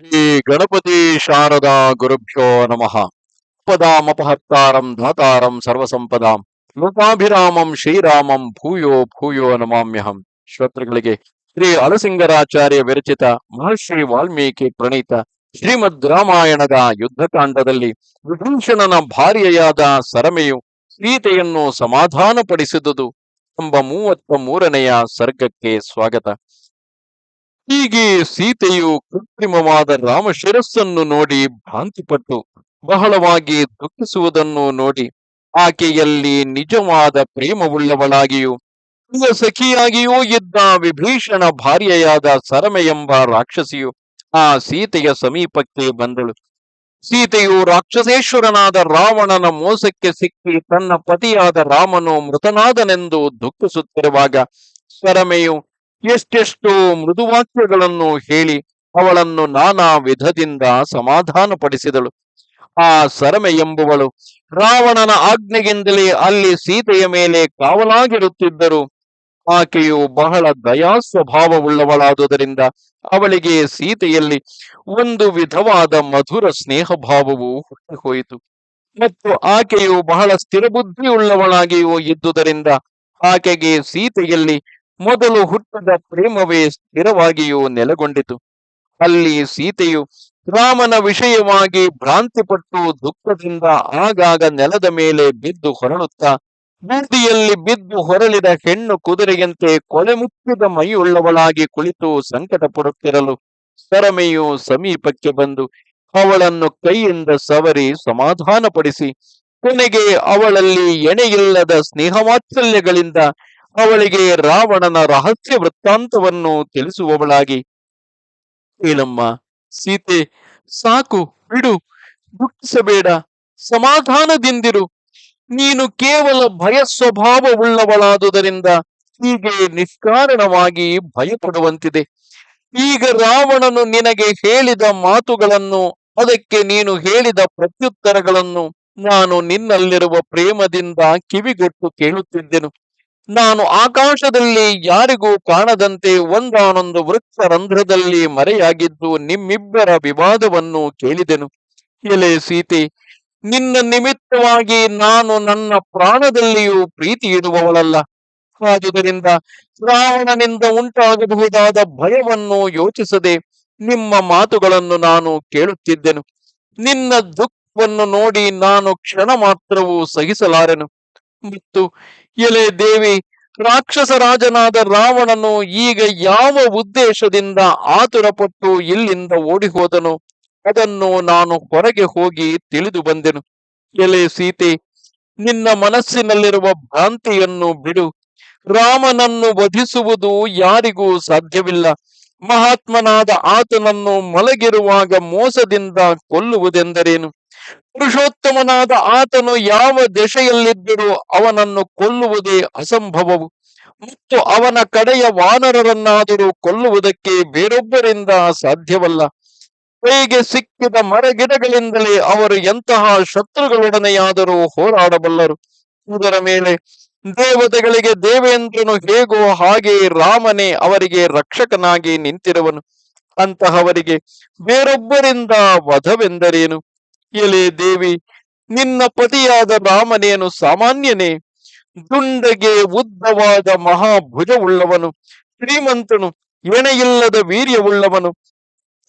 ಶ್ರೀ ಗಣಪತಿ ಶಾರದಾ ಗುರುಭ್ಯೋ ನಮಃ. ಪದಾಮಪಹತ್ತಾರಂ ಧಾತಾರಂ ಸರ್ವಸಂಪದಾಂ. ಲೋಕಾಭಿರಾಮಂ ಶ್ರೀರಾಮಂ ಭೂಯೋ ಭೂಯೋ ನಮಾಮ್ಯಹಂ. ಶ್ರೋತೃಗಳಿಗೆ ಶ್ರೀ ಅಲಸಿಂಗರಾಚಾರ್ಯ ವಿರಚಿತ ಮಹರ್ಷಿ ವಾಲ್ಮೀಕಿ ಪ್ರಣೀತ ಶ್ರೀಮದ್ ರಾಮಾಯಣದ ಯುದ್ಧಕಾಂಡದಲ್ಲಿ ವಿಭೀಷಣನ ಭಾರ್ಯೆಯಾದ ಸರಮೆಯು ಸೀತೆಯನ್ನು ಸಮಾಧಾನಪಡಿಸಿದುದು ಎಂಬ ಮೂವತ್ತ ಮೂರನೆಯ ಸರ್ಗಕ್ಕೆ ಸ್ವಾಗತ. ಹೀಗೆ ಸೀತೆಯು ಕೃತ್ರಿಮವಾದ ರಾಮ ಶಿರಸ್ಸನ್ನು ನೋಡಿ ಭ್ರಾಂತಿಪಟ್ಟು ಬಹಳವಾಗಿ ದುಃಖಿಸುವುದನ್ನು ನೋಡಿ ಆಕೆಯಲ್ಲಿ ನಿಜವಾದ ಪ್ರೇಮವುಳ್ಳವಳಾಗಿಯೂ ಸಖಿಯಾಗಿಯೂ ಇದ್ದ ವಿಭೀಷಣ ಭಾರ್ಯೆಯಾದ ಸರಮೆ ಎಂಬ ರಾಕ್ಷಸಿಯು ಆ ಸೀತೆಯ ಸಮೀಪಕ್ಕೆ ಬಂದಳು. ಸೀತೆಯು ರಾಕ್ಷಸೇಶ್ವರನಾದ ರಾವಣನ ಮೋಸಕ್ಕೆ ಸಿಕ್ಕಿ ತನ್ನ ಪತಿಯಾದ ರಾಮನು ಮೃತನಾದನೆಂದು ದುಃಖಿಸುತ್ತಿರುವಾಗ ಸರಮೆಯು ಎಷ್ಟೆಷ್ಟೋ ಮೃದುವಾಕ್ಯಗಳನ್ನು ಹೇಳಿ ಅವಳನ್ನು ನಾನಾ ವಿಧದಿಂದ ಸಮಾಧಾನಪಡಿಸಿದಳು. ಆ ಸರಮೆ ಎಂಬುವಳು ರಾವಣನ ಆಜ್ಞೆಗಿಂದಲೇ ಅಲ್ಲಿ ಸೀತೆಯ ಮೇಲೆ ಕಾವಲಾಗಿರುತ್ತಿದ್ದರು. ಆಕೆಯು ಬಹಳ ದಯಾ ಸ್ವಭಾವವುಳ್ಳವಳಾದುದರಿಂದ ಅವಳಿಗೆ ಸೀತೆಯಲ್ಲಿ ಒಂದು ವಿಧವಾದ ಮಧುರ ಸ್ನೇಹ ಭಾವವು ಹುಟ್ಟಿಹೋಯಿತು. ಮತ್ತು ಆಕೆಯು ಬಹಳ ಸ್ಥಿರಬುದ್ಧಿಯುಳ್ಳವಳಾಗಿಯೂ ಇದ್ದುದರಿಂದ ಆಕೆಗೆ ಸೀತೆಯಲ್ಲಿ ಮೊದಲು ಹುಟ್ಟದ ಪ್ರೇಮವೇ ಸ್ಥಿರವಾಗಿಯೂ ನೆಲೆಗೊಂಡಿತು. ಅಲ್ಲಿ ಸೀತೆಯು ರಾಮನ ವಿಷಯವಾಗಿ ಭ್ರಾಂತಿಪಟ್ಟು ದುಃಖದಿಂದ ಆಗಾಗ ನೆಲದ ಮೇಲೆ ಬಿದ್ದು ಹೊರಳುತ್ತಾ, ಬೂದಿಯಲ್ಲಿ ಬಿದ್ದು ಹೊರಳಿದ ಹೆಣ್ಣು ಕುದುರೆಯಂತೆ ಕೊಲೆ ಮುಚ್ಚಿದ ಮೈಯುಳ್ಳವಳಾಗಿ ಕುಳಿತು ಸಂಕಟ ಪಡುತ್ತಿರಲು ಸರಮೆಯು ಸಮೀಪಕ್ಕೆ ಬಂದು ಅವಳನ್ನು ಕೈಯಿಂದ ಸವರಿ ಸಮಾಧಾನಪಡಿಸಿ, ಕೊನೆಗೆ ಅವಳಲ್ಲಿ ಎಣೆಯಿಲ್ಲದ ಸ್ನೇಹವಾತ್ಸಲ್ಯಗಳಿಂದ ಅವಳಿಗೆ ರಾವಣನ ರಹಸ್ಯ ವೃತ್ತಾಂತವನ್ನು ತಿಳಿಸುವವಳಾಗಿ. ಏಳಮ್ಮ ಸೀತೆ, ಸಾಕು, ಬಿಡು ದುಃಖಿಸಬೇಡ ಸಮಾಧಾನದಿಂದಿರು. ನೀನು ಕೇವಲ ಭಯ ಸ್ವಭಾವವುಳ್ಳವಳಾದುದರಿಂದ ಹೀಗೆ ನಿಷ್ಕಾರಣವಾಗಿ ಭಯಪಡುವಂತಿದೆ. ಈಗ ರಾವಣನು ನಿನಗೆ ಹೇಳಿದ ಮಾತುಗಳನ್ನು, ಅದಕ್ಕೆ ನೀನು ಹೇಳಿದ ಪ್ರತ್ಯುತ್ತರಗಳನ್ನು ನಾನು ನಿನ್ನಲ್ಲಿರುವ ಪ್ರೇಮದಿಂದ ಕಿವಿಗೊಟ್ಟು ಕೇಳುತ್ತಿದ್ದೆನು. ನಾನು ಆಕಾಶದಲ್ಲಿ ಯಾರಿಗೂ ಕಾಣದಂತೆ ಒಂದಾನೊಂದು ವೃಕ್ಷ ರಂಧ್ರದಲ್ಲಿ ಮರೆಯಾಗಿದ್ದು ನಿಮ್ಮಿಬ್ಬರ ವಿವಾದವನ್ನು ಕೇಳಿದೆನು. ಎಲೆ ಸೀತೆ, ನಿನ್ನ ನಿಮಿತ್ತವಾಗಿ ನಾನು ನನ್ನ ಪ್ರಾಣದಲ್ಲಿಯೂ ಪ್ರೀತಿ ಇಡುವವಳಲ್ಲ ಆದುದರಿಂದ ರಾವಣನಿಂದ ಉಂಟಾಗಬಹುದಾದ ಭಯವನ್ನು ಯೋಚಿಸದೆ ನಿಮ್ಮ ಮಾತುಗಳನ್ನು ನಾನು ಕೇಳುತ್ತಿದ್ದೆನು. ನಿನ್ನ ದುಃಖವನ್ನು ನೋಡಿ ನಾನು ಕ್ಷಣ ಮಾತ್ರವೂ ಸಹಿಸಲಾರೆನು. ಮತ್ತು ಎಲೆ ದೇವಿ, ರಾಕ್ಷಸ ರಾಜನಾದ ರಾವಣನು ಈಗ ಯಾವ ಉದ್ದೇಶದಿಂದ ಆತುರಪಟ್ಟು ಇಲ್ಲಿಂದ ಓಡಿ ಹೋದನು ಅದನ್ನು ನಾನು ಹೊರಗೆ ಹೋಗಿ ತಿಳಿದು ಬಂದೆನು. ಎಲೆ ಸೀತೆ, ನಿನ್ನ ಮನಸ್ಸಿನಲ್ಲಿರುವ ಭ್ರಾಂತಿಯನ್ನು ಬಿಡು. ರಾಮನನ್ನು ವಧಿಸುವುದು ಯಾರಿಗೂ ಸಾಧ್ಯವಿಲ್ಲ. ಮಹಾತ್ಮನಾದ ಆತನನ್ನು ಮಲಗಿರುವಾಗ ಮೋಸದಿಂದ ಕೊಲ್ಲುವುದೆಂದರೇನು? ಪುರುಷೋತ್ತಮನಾದ ಆತನು ಯಾವ ದೆಸೆಯಲ್ಲಿದ್ದರೂ ಅವನನ್ನು ಕೊಲ್ಲುವುದೇ ಅಸಂಭವವು. ಮತ್ತು ಅವನ ಕಡೆಯ ವಾನರರನ್ನಾದರೂ ಕೊಲ್ಲುವುದಕ್ಕೆ ಬೇರೊಬ್ಬರಿಂದ ಸಾಧ್ಯವಲ್ಲ. ಕೈಗೆ ಸಿಕ್ಕಿದ ಮರಗಿಡಗಳಿಂದಲೇ ಅವರು ಎಂತಹ ಶತ್ರುಗಳೊಡನೆಯಾದರೂ ಹೋರಾಡಬಲ್ಲರು. ಇದರ ಮೇಲೆ ದೇವತೆಗಳಿಗೆ ದೇವೇಂದ್ರನು ಹೇಗೋ ಹಾಗೆ ರಾಮನೇ ಅವರಿಗೆ ರಕ್ಷಕನಾಗಿ ನಿಂತಿರುವನು. ಅಂತಹವರಿಗೆ ಬೇರೊಬ್ಬರಿಂದ ವಧವೆಂದರೇನು? ಎಲೆ ದೇವಿ, ನಿನ್ನ ಪತಿಯಾದ ರಾಮನೇನು ಸಾಮಾನ್ಯನೇ? ದುಂಡಗೆ ಉದ್ದವಾದ ಮಹಾಭುಜವುಳ್ಳವನು, ಶ್ರೀಮಂತನು ಎಣೆಯಿಲ್ಲದ ವೀರ್ಯವುಳ್ಳವನು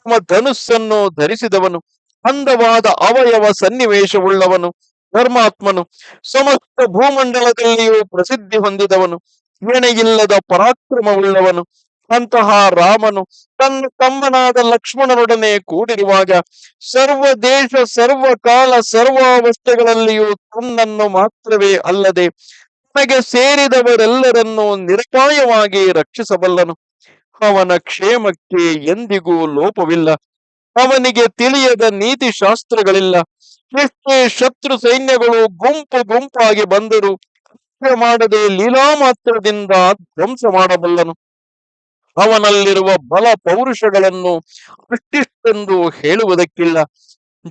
ತಮ್ಮ ಧನುಸ್ಸನ್ನು ಧರಿಸಿದವನು, ಅಂದವಾದ ಅವಯವ ಸನ್ನಿವೇಶವುಳ್ಳವನು ಧರ್ಮಾತ್ಮನು ಸಮಸ್ತ ಭೂಮಂಡಲದಲ್ಲಿಯೂ ಪ್ರಸಿದ್ಧಿ ಹೊಂದಿದವನು, ಎಣೆಯಿಲ್ಲದ ಪರಾಕ್ರಮವುಳ್ಳವನು ಅಂತಹ ರಾಮನು ತನ್ನ ತಮ್ಮನಾದ ಲಕ್ಷ್ಮಣರೊಡನೆ ಕೂಡಿರುವಾಗ ಸರ್ವ ದೇಶ, ಸರ್ವ ಕಾಲ ಸರ್ವಾವಸ್ಥೆಗಳಲ್ಲಿಯೂ ತನ್ನನ್ನು ಮಾತ್ರವೇ ಅಲ್ಲದೆ ತನಗೆ ಸೇರಿದವರೆಲ್ಲರನ್ನೂ ನಿರಪಾಯವಾಗಿ ರಕ್ಷಿಸಬಲ್ಲನು. ಅವನ ಕ್ಷೇಮಕ್ಕೆ ಎಂದಿಗೂ ಲೋಪವಿಲ್ಲ. ಅವನಿಗೆ ತಿಳಿಯದ ನೀತಿ ಶಾಸ್ತ್ರಗಳಿಲ್ಲ ಎಷ್ಟೇ ಶತ್ರು ಸೈನ್ಯಗಳು ಗುಂಪು ಗುಂಪಾಗಿ ಬಂದರೂ ಮಾಡದೆ ಲೀಲಾ ಮಾತ್ರದಿಂದ ಧ್ವಂಸ ಮಾಡಬಲ್ಲನು. ಅವನಲ್ಲಿರುವ ಬಲ ಪೌರುಷಗಳನ್ನು ಅಷ್ಟಿಷ್ಟೆಂದು ಹೇಳುವುದಕ್ಕಿಲ್ಲ.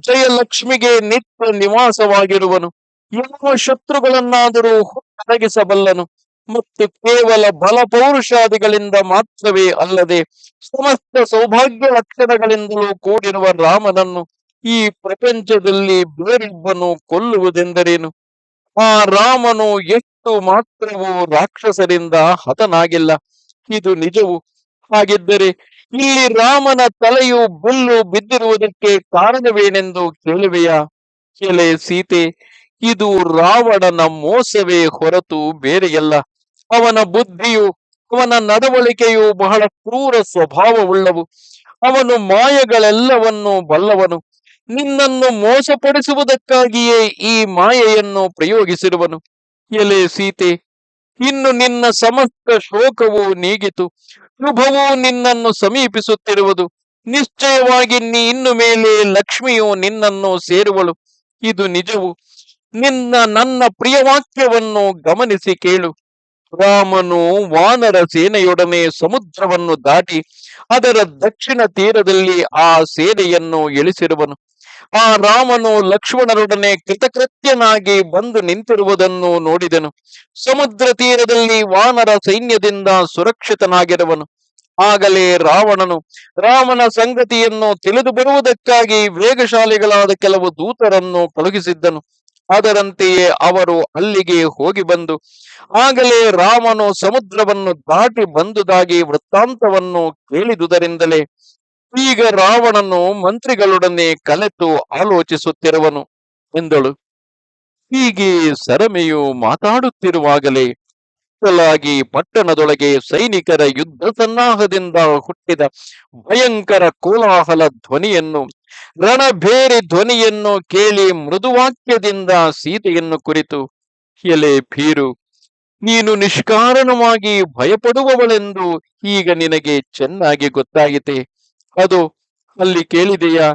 ಜಯಲಕ್ಷ್ಮಿಗೆ ನಿತ್ಯ ನಿವಾಸವಾಗಿರುವನು. ಯಾವ ಶತ್ರುಗಳನ್ನಾದರೂ ಹೊರಗಿಸಬಲ್ಲನು ಮತ್ತು ಕೇವಲ ಬಲ ಪೌರುಷಾದಿಗಳಿಂದ ಮಾತ್ರವೇ ಅಲ್ಲದೆ ಸಮಸ್ತ ಸೌಭಾಗ್ಯ ಲಕ್ಷಣಗಳಿಂದಲೂ ಕೂಡಿರುವ ರಾಮನನ್ನು ಈ ಪ್ರಪಂಚದಲ್ಲಿ ಬೇರೊಬ್ಬನು ಕೊಲ್ಲುವುದೆಂದರೇನು? ಆ ರಾಮನು ಎಷ್ಟು ಮಾತ್ರವೂ ರಾಕ್ಷಸರಿಂದ ಹತನಾಗಿಲ್ಲ. ಇದು ನಿಜವು? ಹಾಗಿದ್ದರೆ ಇಲ್ಲಿ ರಾಮನ ತಲೆಯು ಬುಲ್ಲು ಬಿದ್ದಿರುವುದಕ್ಕೆ ಕಾರಣವೇನೆಂದು ಕೇಳುವೆಯಾ? ಎಲೆ ಸೀತೆ, ಇದು ರಾವಣನ ಮೋಸವೇ ಹೊರತು ಬೇರೆಯಲ್ಲ. ಅವನ ಬುದ್ಧಿಯು, ಅವನ ನಡವಳಿಕೆಯು ಬಹಳ ಕ್ರೂರ ಸ್ವಭಾವವುಳ್ಳವು. ಅವನು ಮಾಯಗಳೆಲ್ಲವನ್ನು ಬಲ್ಲವನು. ನಿನ್ನನ್ನು ಮೋಸಪಡಿಸುವುದಕ್ಕಾಗಿಯೇ ಈ ಮಾಯೆಯನ್ನು ಪ್ರಯೋಗಿಸಿರುವನು. ಎಲೆ ಸೀತೆ ಇನ್ನು ನಿನ್ನ ಸಮಸ್ತ ಶೋಕವು ನೀಗಿತು. ಶುಭವು ನಿನ್ನನ್ನು ಸಮೀಪಿಸುತ್ತಿರುವುದು. ನಿಶ್ಚಯವಾಗಿ ನೀ ಇನ್ನು ಮೇಲೆ ಲಕ್ಷ್ಮಿಯು ನಿನ್ನನ್ನು ಸೇರುವಳು. ಇದು ನಿಜವು. ನಿನ್ನ ನನ್ನ ಪ್ರಿಯವಾಕ್ಯವನ್ನು ಗಮನಿಸಿ ಕೇಳು. ರಾಮನು ವಾನರ ಸೇನೆಯೊಡನೆ ಸಮುದ್ರವನ್ನು ದಾಟಿ ಅದರ ದಕ್ಷಿಣ ತೀರದಲ್ಲಿ ಆ ಸೇನೆಯನ್ನು ಇಳಿಸಿರುವನು ಆ ರಾಮನು ಲಕ್ಷ್ಮಣರೊಡನೆ ಕೃತಕೃತ್ಯನಾಗಿ ಬಂದು ನಿಂತಿರುವುದನ್ನು ನೋಡಿದನು. ಸಮುದ್ರ ತೀರದಲ್ಲಿ ವಾನರ ಸೈನ್ಯದಿಂದ ಸುರಕ್ಷಿತನಾಗಿರುವನು. ಆಗಲೇ ರಾವಣನು ರಾಮನ ಸಂಗತಿಯನ್ನು ತಿಳಿದು ಬರುವುದಕ್ಕಾಗಿ ವೇಗಶಾಲಿಗಳಾದ ಕೆಲವು ದೂತರನ್ನು ಕಳುಹಿಸಿದ್ದನು. ಅದರಂತೆಯೇ ಅವರು ಅಲ್ಲಿಗೆ ಹೋಗಿ ಬಂದು, ಆಗಲೇ ರಾಮನು ಸಮುದ್ರವನ್ನು ದಾಟಿ ಬಂದುದಾಗಿ ವೃತ್ತಾಂತವನ್ನು ಕೇಳಿದುದರಿಂದಲೇ ಈಗ ರಾವಣನು ಮಂತ್ರಿಗಳೊಡನೆ ಕಲೆತು ಆಲೋಚಿಸುತ್ತಿರುವನು ಎಂದಳು. ಹೀಗೆ ಸರಮೆಯು ಮಾತಾಡುತ್ತಿರುವಾಗಲೇ ಸಲಾಗಿ ಪಟ್ಟಣದೊಳಗೆ ಸೈನಿಕರ ಯುದ್ಧ ಸನ್ನಾಹದಿಂದ ಹುಟ್ಟಿದ ಭಯಂಕರ ಕೋಲಾಹಲ ಧ್ವನಿಯನ್ನು, ರಣಭೇರಿ ಧ್ವನಿಯನ್ನು ಕೇಳಿ ಮೃದುವಾಕ್ಯದಿಂದ ಸೀತೆಯನ್ನು ಕುರಿತು, ಎಲೆ ಭೀರು, ನೀನು ನಿಷ್ಕಾರಣವಾಗಿ ಭಯಪಡುವವಳೆಂದು ಈಗ ನಿನಗೆ ಚೆನ್ನಾಗಿ ಗೊತ್ತಾಗಿದೆ ಅದು ಅಲ್ಲಿ ಕೇಳಿದೆಯಾ?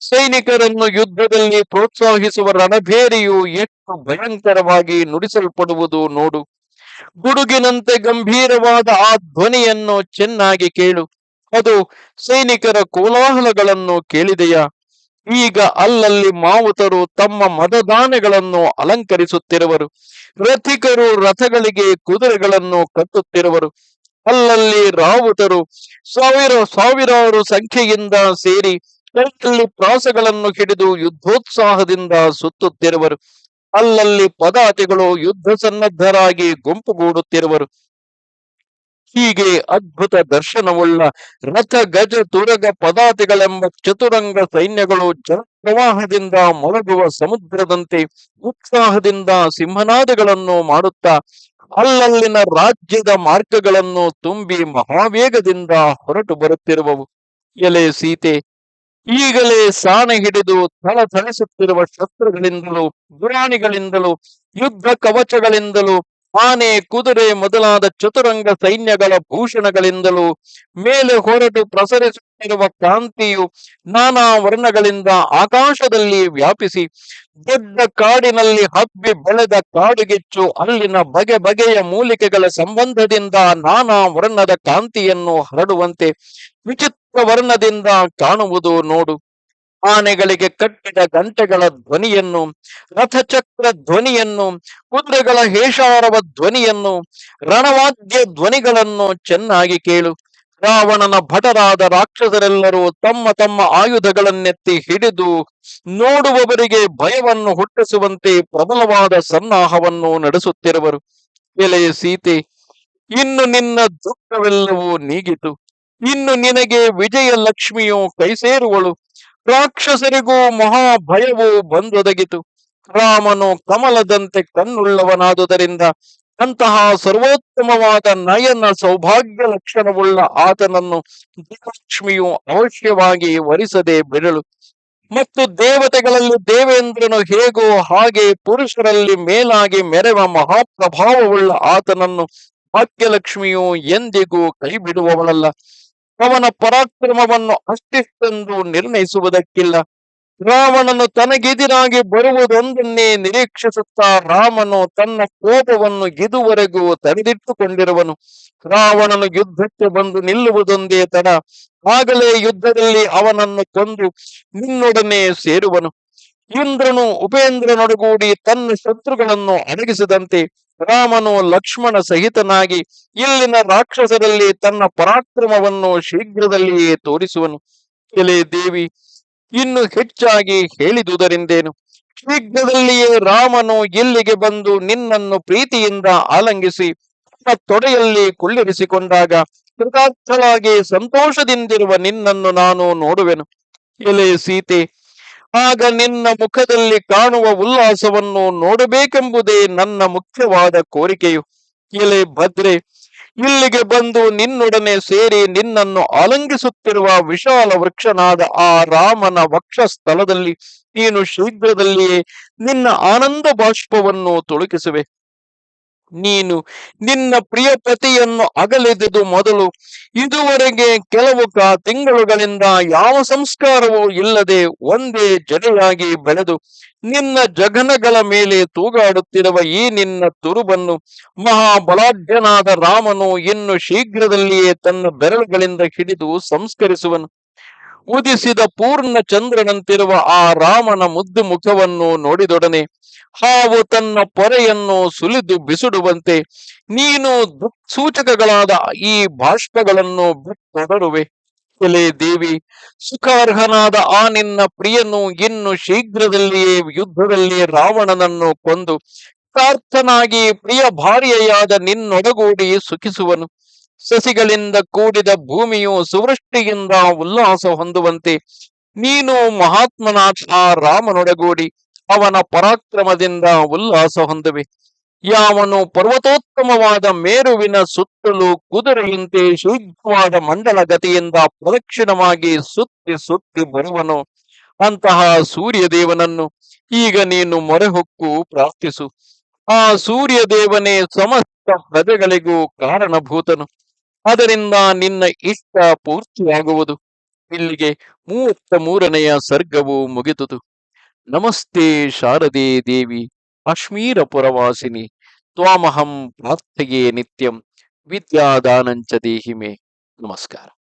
ಸೈನಿಕರನ್ನು ಯುದ್ಧದಲ್ಲಿ ಪ್ರೋತ್ಸಾಹಿಸುವ ರಣಭೇರಿಯು ಎಷ್ಟು ಭಯಂಕರವಾಗಿ ನುಡಿಸಲ್ಪಡುವುದು ನೋಡು. ಗುಡುಗಿನಂತೆ ಗಂಭೀರವಾದ ಆ ಧ್ವನಿಯನ್ನು ಚೆನ್ನಾಗಿ ಕೇಳು. ಅದು ಸೈನಿಕರ ಕೋಲಾಹಲಗಳನ್ನು ಕೇಳಿದೆಯಾ? ಈಗ ಅಲ್ಲಲ್ಲಿ ಮಾವುತರು ತಮ್ಮ ಮದದಾನೆಗಳನ್ನು ಅಲಂಕರಿಸುತ್ತಿರುವರು. ರಥಿಕರು ರಥಗಳಿಗೆ ಕುದುರೆಗಳನ್ನು ಕಟ್ಟುತ್ತಿರುವರು. ಅಲ್ಲಲ್ಲಿ ರಾವುತರು ಸಾವಿರ ಸಾವಿರಾರು ಸಂಖ್ಯೆಯಿಂದ ಸೇರಿ ಕೈಯಲ್ಲಿ ಪ್ರಾಸಗಳನ್ನು ಹಿಡಿದು ಯುದ್ಧೋತ್ಸಾಹದಿಂದ ಸುತ್ತುತ್ತಿರುವರು. ಅಲ್ಲಲ್ಲಿ ಪದಾತಿಗಳು ಯುದ್ಧ ಸನ್ನದ್ಧರಾಗಿ ಗುಂಪುಗೂಡುತ್ತಿರುವರು ಹೀಗೆ ಅದ್ಭುತ ದರ್ಶನವುಳ್ಳ ರಥ ಗಜ ತುರಗ ಪದಾತಿಗಳೆಂಬ ಚತುರಂಗ ಸೈನ್ಯಗಳು ಜಲಪ್ರವಾಹದಿಂದ ಮೊಳಗುವ ಸಮುದ್ರದಂತೆ ಉತ್ಸಾಹದಿಂದ ಸಿಂಹನಾದಗಳನ್ನು ಮಾಡುತ್ತಾ, ಅಲ್ಲಲ್ಲಿನ ರಾಜ್ಯದ ಮಾರ್ಗಗಳನ್ನು ತುಂಬಿ ಮಹಾವೇಗದಿಂದ ಹೊರಟು ಬರುತ್ತಿರುವವು. ಎಲೆ ಸೀತೆ, ಈಗಲೇ ಸಾಣೆ ಹಿಡಿದು ಥಳಥಳಿಸುತ್ತಿರುವ ಶಸ್ತ್ರಗಳಿಂದಲೂ ಗುರಾಣಿಗಳಿಂದಲೂ ಯುದ್ಧ ಕವಚಗಳಿಂದಲೂ ಆನೆ ಕುದುರೆ ಮೊದಲಾದ ಚತುರಂಗ ಸೈನ್ಯಗಳ ಭೂಷಣಗಳಿಂದಲೂ ಮೇಲೆ ಹೊರಟು ಪ್ರಸರಿಸುತ್ತಿರುವ ಕಾಂತಿಯು ನಾನಾ ವರ್ಣಗಳಿಂದ ಆಕಾಶದಲ್ಲಿ ವ್ಯಾಪಿಸಿ ದೊಡ್ಡ ಕಾಡಿನಲ್ಲಿ ಹಬ್ಬಿ ಬೆಳೆದ ಕಾಡುಗಿಚ್ಚು ಅಲ್ಲಿನ ಬಗೆ ಬಗೆಯ ಮೂಲಿಕೆಗಳ ಸಂಬಂಧದಿಂದ ನಾನಾ ವರ್ಣದ ಕಾಂತಿಯನ್ನು ಹರಡುವಂತೆ ವಿಚಿತ್ರ ವರ್ಣದಿಂದ ಕಾಣುವುದು ನೋಡು. ಆನೆಗಳಿಗೆ ಕಟ್ಟಿದ ಗಂಟೆಗಳ ಧ್ವನಿಯನ್ನು, ರಥಚಕ್ರ ಧ್ವನಿಯನ್ನು, ಕುದುರೆಗಳ ಹೇಷಾರವ ಧ್ವನಿಯನ್ನು, ರಣವಾದ್ಯ ಧ್ವನಿಗಳನ್ನು ಚೆನ್ನಾಗಿ ಕೇಳು. ರಾವಣನ ಭಟರಾದ ರಾಕ್ಷಸರೆಲ್ಲರೂ ತಮ್ಮ ತಮ್ಮ ಆಯುಧಗಳನ್ನೆತ್ತಿ ಹಿಡಿದು ನೋಡುವವರಿಗೆ ಭಯವನ್ನು ಹುಟ್ಟಿಸುವಂತೆ ಪ್ರಬಲವಾದ ಸನ್ನಾಹವನ್ನು ನಡೆಸುತ್ತಿರುವರು. ಎಲೆಯ ಸೀತೆ, ಇನ್ನು ನಿನ್ನ ದುಃಖವೆಲ್ಲವೂ ನೀಗಿತು. ಇನ್ನು ನಿನಗೆ ವಿಜಯ ಲಕ್ಷ್ಮಿಯು ಕೈ ಸೇರುವಳು ರಾಕ್ಷಸರಿಗೂ ಮಹಾಭಯವು ಬಂದೊದಗಿತು. ರಾಮನು ಕಮಲದಂತೆ ಕಣ್ಣುಳ್ಳವನಾದುದರಿಂದ ಅಂತಹ ಸರ್ವೋತ್ತಮವಾದ ನಯನ ಸೌಭಾಗ್ಯ ಲಕ್ಷಣವುಳ್ಳ ಆತನನ್ನು ಲಕ್ಷ್ಮಿಯು ಅವಶ್ಯವಾಗಿ ವರಿಸದೆ ಬಿಡಳು ಮತ್ತು ದೇವತೆಗಳಲ್ಲಿ ದೇವೇಂದ್ರನು ಹೇಗೋ ಹಾಗೆ ಪುರುಷರಲ್ಲಿ ಮೇಲಾಗಿ ಮೆರೆವ ಮಹಾಪ್ರಭಾವವುಳ್ಳ ಆತನನ್ನು ಭಾಗ್ಯಲಕ್ಷ್ಮಿಯು ಎಂದಿಗೂ ಕೈ ಬಿಡುವವಳಲ್ಲ ಅವನ ಪರಾಕ್ರಮವನ್ನು ಅಷ್ಟಿಷ್ಟೆಂದು ನಿರ್ಣಯಿಸುವುದಕ್ಕಿಲ್ಲ. ರಾವಣನು ತನಗೆದಿರಾಗಿ ಬರುವುದೊಂದನ್ನೇ ನಿರೀಕ್ಷಿಸುತ್ತಾ ರಾಮನು ತನ್ನ ಕೋಪವನ್ನು ಇದುವರೆಗೂ ತಡೆದಿಟ್ಟುಕೊಂಡಿರುವನು. ರಾವಣನು ಯುದ್ಧಕ್ಕೆ ಬಂದು ನಿಲ್ಲುವುದೊಂದೇ ತಡ. ಆಗಲೇ ಯುದ್ಧದಲ್ಲಿ ಅವನನ್ನು ಕೊಂದು ನಿನ್ನೊಡನೆ ಸೇರುವನು. ಇಂದ್ರನು ಉಪೇಂದ್ರನೊಡಗೂಡಿ ತನ್ನ ಶತ್ರುಗಳನ್ನು ಅಡಗಿಸಿದಂತೆ ರಾಮನು ಲಕ್ಷ್ಮಣ ಸಹಿತನಾಗಿ ಇಲ್ಲಿನ ರಾಕ್ಷಸರಲ್ಲಿ ತನ್ನ ಪರಾಕ್ರಮವನ್ನು ಶೀಘ್ರದಲ್ಲಿಯೇ ತೋರಿಸುವನು. ಎಲೆ ದೇವಿ, ಇನ್ನು ಹೆಚ್ಚಾಗಿ ಹೇಳಿದುದರಿಂದೇನು? ಶೀಘ್ರದಲ್ಲಿಯೇ ರಾಮನು ಇಲ್ಲಿಗೆ ಬಂದು ನಿನ್ನನ್ನು ಪ್ರೀತಿಯಿಂದ ಆಲಂಗಿಸಿ ತನ್ನ ತೊಡೆಯಲ್ಲಿ ಕುಳ್ಳಿರಿಸಿಕೊಂಡಾಗ ಕೃತಾರ್ಥವಾಗಿ ಸಂತೋಷದಿಂದಿರುವ ನಿನ್ನನ್ನು ನಾನು ನೋಡುವೆನು. ಎಲೆ ಸೀತೆ ಆಗ ನಿನ್ನ ಮುಖದಲ್ಲಿ ಕಾಣುವ ಉಲ್ಲಾಸವನ್ನು ನೋಡಬೇಕೆಂಬುದೇ ನನ್ನ ಮುಖ್ಯವಾದ ಕೋರಿಕೆಯು. ಎಲೆ ಭದ್ರೆ, ಇಲ್ಲಿಗೆ ಬಂದು ನಿನ್ನೊಡನೆ ಸೇರಿ ನಿನ್ನನ್ನು ಆಲಂಗಿಸುತ್ತಿರುವ ವಿಶಾಲ ವೃಕ್ಷನಾದ ಆ ರಾಮನ ವಕ್ಷಸ್ಥಳದಲ್ಲಿ ನೀನು ಶೀಘ್ರದಲ್ಲಿಯೇ ನಿನ್ನ ಆನಂದ ಬಾಷ್ಪವನ್ನು ತುಳುಕಿಸುವೆ. ನೀನು ನಿನ್ನ ಪ್ರಿಯ ಪತಿಯನ್ನು ಅಗಲಿದುದು ಮೊದಲು. ಇದುವರೆಗೆ ಕೆಲವು ಕ ತಿಂಗಳುಗಳಿಂದ ಯಾವ ಸಂಸ್ಕಾರವೂ ಇಲ್ಲದೆ ಒಂದೇ ಜಡೆಯಾಗಿ ಬೆಳೆದು ನಿನ್ನ ಜಗನಗಳ ಮೇಲೆ ತೂಗಾಡುತ್ತಿರುವ ಈ ನಿನ್ನ ತುರುಬನ್ನು ಮಹಾಬಲಾಢ್ಯನಾದ ರಾಮನು ಇನ್ನು ಶೀಘ್ರದಲ್ಲಿಯೇ ತನ್ನ ಬೆರಳುಗಳಿಂದ ಹಿಡಿದು ಸಂಸ್ಕರಿಸುವನು. ಉದಿಸಿದ ಪೂರ್ಣ ಚಂದ್ರನಂತಿರುವ ಆ ರಾಮನ ಮುದ್ದು ಮುಖವನ್ನು ನೋಡಿದೊಡನೆ, ಹಾವು ತನ್ನ ಪೊರೆಯನ್ನು ಸುಲಿದು ಬಿಸಿಡುವಂತೆ, ನೀನು ಸೂಚಕಗಳಾದ ಈ ಬಾಷ್ಪಗಳನ್ನು ಬಿಟ್ಟೊಡರುವೆ. ಎಲೆ ದೇವಿ, ಸುಖಾರ್ಹನಾದ ಆ ನಿನ್ನ ಪ್ರಿಯನು ಇನ್ನು ಶೀಘ್ರದಲ್ಲಿಯೇ ಯುದ್ಧದಲ್ಲಿ ರಾವಣನನ್ನು ಕೊಂದು ಪ್ರಾರ್ಥನಾಗಿ ಪ್ರಿಯ ಭಾರ್ಯೆಯಾದ ನಿನ್ನೊಡಗೂಡಿ ಸುಖಿಸುವನು. ಸಸಿಗಳಿಂದ ಕೂಡಿದ ಭೂಮಿಯು ಸುವೃಷ್ಟಿಯಿಂದ ಉಲ್ಲಾಸ ಹೊಂದುವಂತೆ ನೀನು ಮಹಾತ್ಮನಾಥ ರಾಮನೊಡಗೂಡಿ ಅವನ ಪರಾಕ್ರಮದಿಂದ ಉಲ್ಲಾಸ ಹೊಂದುವೆ. ಯಾವನು ಪರ್ವತೋತ್ತಮವಾದ ಮೇರುವಿನ ಸುತ್ತಲೂ ಕುದುರೆಯಂತೆ ಶೀಘ್ರವಾದ ಮಂಡಲ ಗತಿಯಿಂದ ಪ್ರದಕ್ಷಿಣವಾಗಿ ಸುತ್ತಿ ಸುತ್ತಿ ಬರುವನು. ಅಂತಹ ಸೂರ್ಯದೇವನನ್ನು ಈಗ ನೀನು ಮೊರೆಹೊಕ್ಕು ಪ್ರಾರ್ಥಿಸು. ಆ ಸೂರ್ಯದೇವನೇ ಸಮಸ್ತ ಪ್ರಜೆಗಳಿಗೂ ಕಾರಣಭೂತನು. ಅದರಿಂದ ನಿನ್ನ ಇಷ್ಟ ಪೂರ್ತಿಯಾಗುವುದು. ಇಲ್ಲಿಗೆ ಮೂವತ್ತ ಮೂರನೆಯ ಸರ್ಗವು ಮುಗಿತುದು ನಮಸ್ತೆ ಶಾರದೆ ದೇವಿ ಕಾಶ್ಮೀರ ಪುರವಾಸಿನಿ ತ್ವಾಮಹಂ ಪ್ರಾರ್ಥೆಯೇ ನಿತ್ಯಂ. ವಿದ್ಯಾದಾನಂಚ ದೇಹಿಮೆ. ನಮಸ್ಕಾರ.